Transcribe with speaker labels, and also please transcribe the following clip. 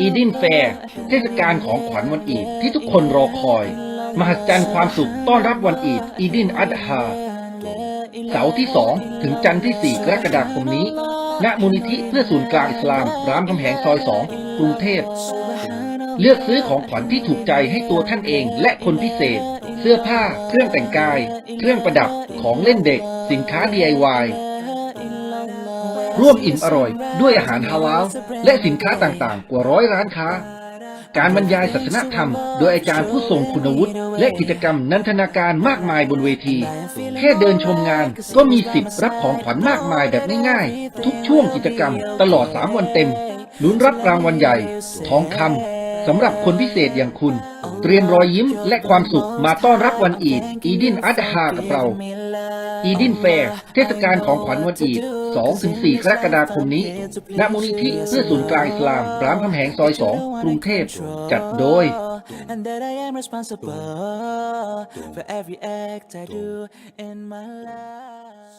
Speaker 1: อีดินแฟร์เทศกาลของขวัญวันอีดที่ทุกคนรอคอย มหัศจรรย์ความสุขต้อนรับวันอีดอีดินอัดฮาเสาร์ที่ 2 ถึงจันทร์ที่ 4 กรกฎาคมนี้ ณ มูลนิธิเพื่อศูนย์กลางอิสลาม รามคำแหงซอย 2 กรุงเทพ เลือกซื้อของขวัญที่ถูกใจให้ตัวท่านเองและคนพิเศษ เสื้อผ้า เครื่องแต่งกาย เครื่องประดับ ของเล่นเด็ก สินค้า DIY ร่วมอิ่มอร่อย ด้วยอาหารฮาลาลและสินค้าต่างๆ กว่าร้อยร้านค้า การบรรยายศาสนธรรม โดยอาจารย์ผู้ทรงคุณวุฒิและกิจกรรมนันทนาการมากมายบนเวที แค่เดินชมงานก็มีสิทธิ์รับของขวัญมากมายแบบง่ายๆ ทุกช่วงกิจกรรมตลอด 3 วันเต็มลุ้นรับรางวัลใหญ่ ทองคำสำหรับคนพิเศษอย่างคุณ เตรียมรอยยิ้มและความสุขมาต้อนรับวันอีด อีดินอัดฮากับเรา อีดินแฟร์ เทศกาลของขวัญวันอีด 2-4 กรกฎาคมนี้ ณ มูลนิธิเพื่อศูนย์กลางอิสลาม รามคำแหงซอย 2 กรุงเทพ จัดโดย
Speaker 2: And that I am responsible for every act I do in my life.